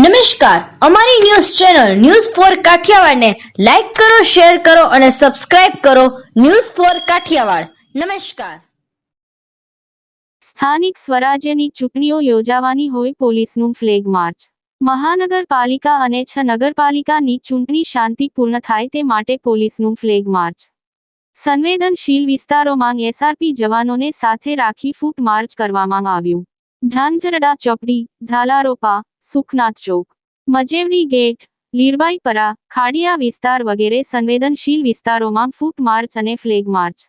નમસ્કાર. અમારી news channel news four કાઠિયાવાડને લાઈક કરો, શેર કરો અને સબસ્ક્રાઇબ કરો ન્યૂઝ ફોર કાઠિયાવાડ. નમસ્કાર. સ્થાનિક સ્વરાજ્યની ચૂંટણીઓ યોજાવાની હોય પોલીસનું ફ્લેગ માર્ચ. મહાનગરપાલિકા અને છ નગરપાલિકાની ચૂંટણી શાંતિપૂર્ણ થાય તે માટે પોલીસનું ફ્લેગ માર્ચ. સંવેદનશીલ વિસ્તારોમાં એસઆરપી જવાનોને સાથે રાખી ફૂટ માર્ચ કરવામાં આવ્યું. ઝાંઝરડા ચોકડી, ઝાલારોપા, સુખનાથ ચોક. મજેવડી ગેટ લીરબાઈપરા ખાડિયા વિસ્તાર વગેરે સંવેદનશીલ વિસ્તારોમાં ફૂટ માર્ચ અને ફ્લેગ માર્ચ.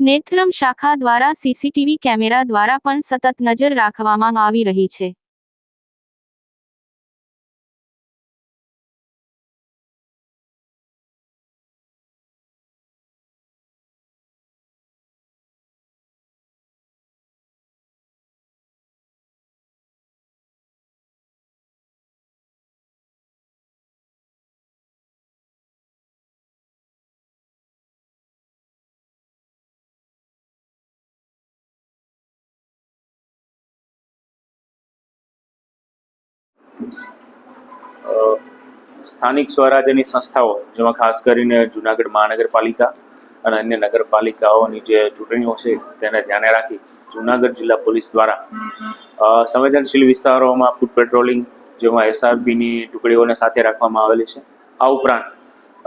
નેત્રમ શાખા દ્વારા સીસીટીવી કેમેરા દ્વારા પણ સતત નજર રાખવામાં આવી રહી છે. સ્થાનિક સ્વરાજ્યની સંસ્થાઓ, જેમાં ખાસ કરીને જુનાગઢ મહાનગરપાલિકા અને અન્ય નગરપાલિકાઓની જે ચૂંટણીઓ છે, તેને ધ્યાને રાખી જુનાગઢ જિલ્લા પોલીસ દ્વારા સંવેદનશીલ વિસ્તારોમાં ફૂટ પેટ્રોલિંગ, જેમાં એસઆરપીની ટુકડીઓને સાથે રાખવામાં આવેલી છે. આ ઉપરાંત,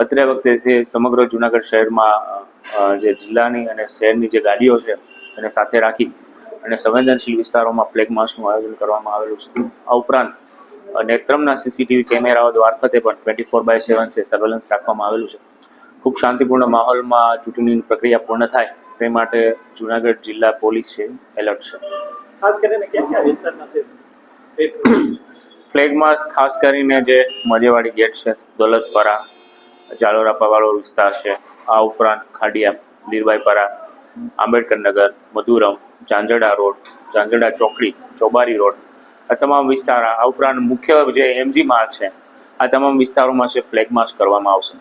અત્રે વખતે જે સમગ્ર જુનાગઢ શહેરમાં જે જિલ્લાની અને શહેરની જે ગાડીઓ છે, એને સાથે રાખી અને સંવેદનશીલ વિસ્તારોમાં ફ્લેગ માર્ચનું આયોજન કરવામાં આવેલું છે. આ ઉપરાંત નેત્રમના સીસીટીવી કેમેરાઓ મારફતે પણ ટ્વેન્ટી ફોર બાય સેવન છે સર્વેલન્સ રાખવામાં આવેલું છે. ખૂબ શાંતિપૂર્ણ માહોલમાં ચૂંટણીની પ્રક્રિયા પૂર્ણ થાય તે માટે જુનાગઢ જિલ્લા પોલીસ છે એલર્ટ છે. ખાસ કરીને ક્યાં ક્યાં વિસ્તારમાં છે? ફ્લેગમાં ખાસ કરીને જે મજેવાડી ગેટ છે દોલતપરા જાલોરાપાવાળો વિસ્તાર છે આ ઉપરાંત ખાડિયા લીરબાઈપરા આંબેડકર નગર મધુરમ ઝાંઝડા રોડ ઝાંઝરડા ચોકડી ચોબારી રોડ આ તમામ વિસ્તાર આ ઉપરાંત મુખ્ય જે એમજી માર્ગ છે, આ તમામ વિસ્તારોમાં છે ફ્લેગ માર્ચ કરવામાં આવશે.